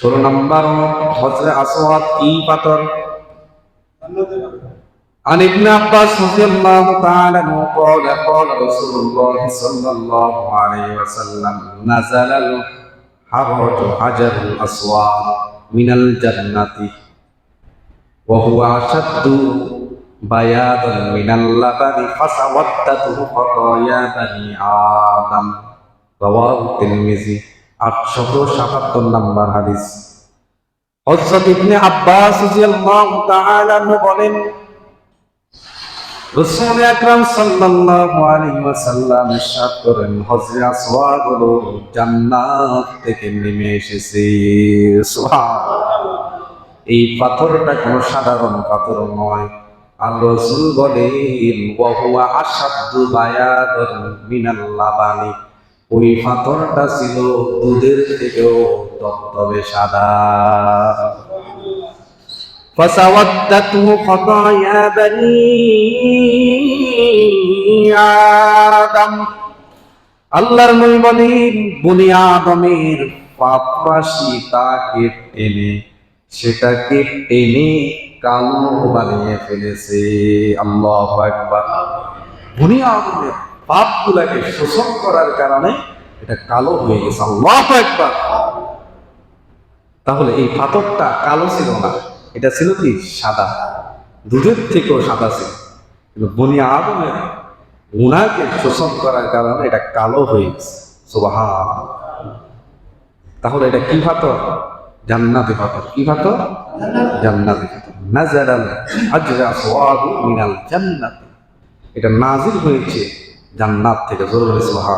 ষোলো নম্বর হজরে আসওয়াদ কি পাথর عن ابن عباس رضي الله تعالى عنه قال قال رسول الله صلى الله عليه وسلم نزل الحرج حجر الأسواد من الجنة وهو أشد بياضا من اللبن فسودته خطايا بني آدم رواه الترمذي আটশত সাতাত্তর নম্বর হাদিস। হজরত ইবনে আব্বাস বলেন, রাসূল আকরাম সাল্লাল্লাহু আলাইহি ওয়াসাল্লাম ইরশাদ করেন হজরে আসওয়াদ হলো জান্নাত থেকে নেমে এসেছে। সুবহানাল্লাহ। এই পাথরটা কোনো সাধারণ পাথর নয়। আর রসুল বলেন ওয়াহুয়া আসাদ্দু বায়াদুন মিনাল লাবানি। ওই পাথরটা ছিল দুধের থেকেও তত্তবে সাদা فسودته خطايا بني آدم আল্লাহর নবী বলেন বনি আদমের পাপ রাশি তাকে টেনে সেটাকে টেনে কালো বানিয়ে ফেলেছে আল্লাহ একবার বনি আদমের পাপ গুলাকে শোষণ করার কারণে এটা কালো হয়ে গেছে। আল্লাহ একবার তাহলে এই পাথরটা কালো ছিল না, এটা ছিল কি? সাদা। দুধের থেকেও সাদা ছিল। কিন্তু বনি আদমের গুণাকে শোষণ করার কারণে এটা কালো হয়ে গেছে। সুবাহান তাহলে এটা কি পাথর? জান্নাতি পাথর। কি পাথর? জান্নাতি পাথর। নাজারাল আজরা সোয়াদু মিনাল জান্নাতি। এটা নাজিল হয়েছে জান্নাত থেকে জরুরি সোহা